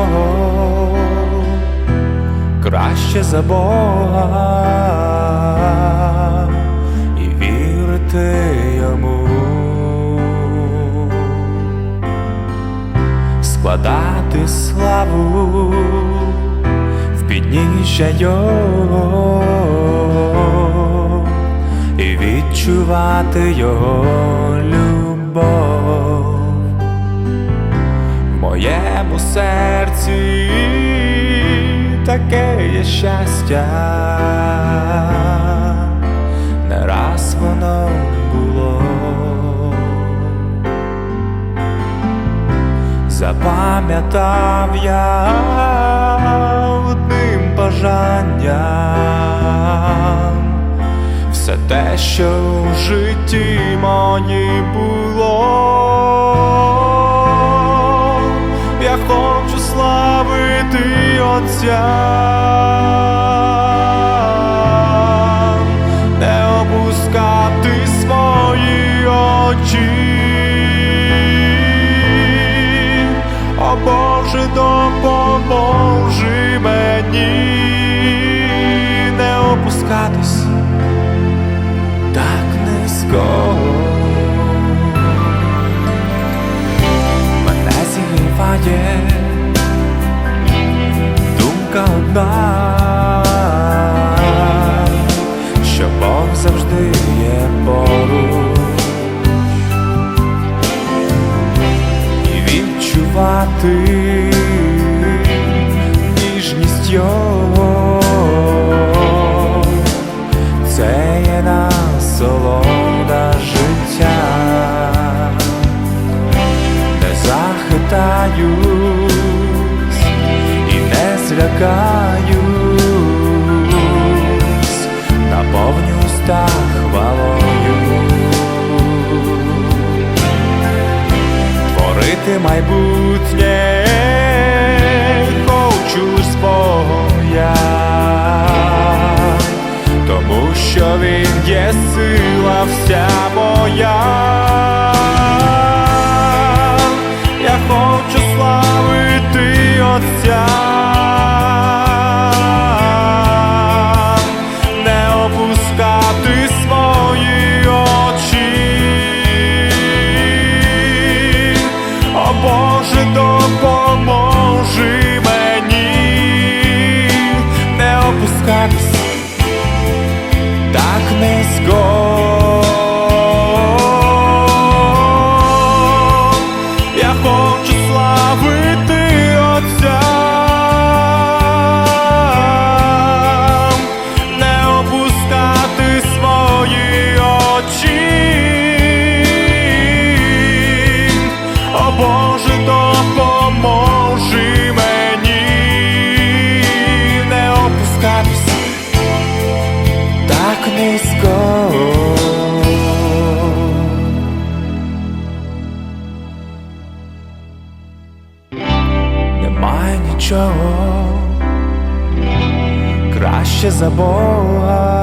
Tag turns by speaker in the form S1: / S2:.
S1: нічого краще за Бога. І вірити йому, складати славу в підніжжя Його. І відчувати Його серці таке є щастя, не раз воно було, запам'ятав я одним бажанням. Все те, що в житті мені було, я хочу славити Отця, не опускати свої очі. О Боже, допоможи мені одна, що Бог завжди є поруч. І відчувати ніжність Його. Це є насолода життя, не захитаюсь і не злякаюсь, наповню уста хвалою, творити майбутнє, хочу з тому що він є сила got нічого краще за Бога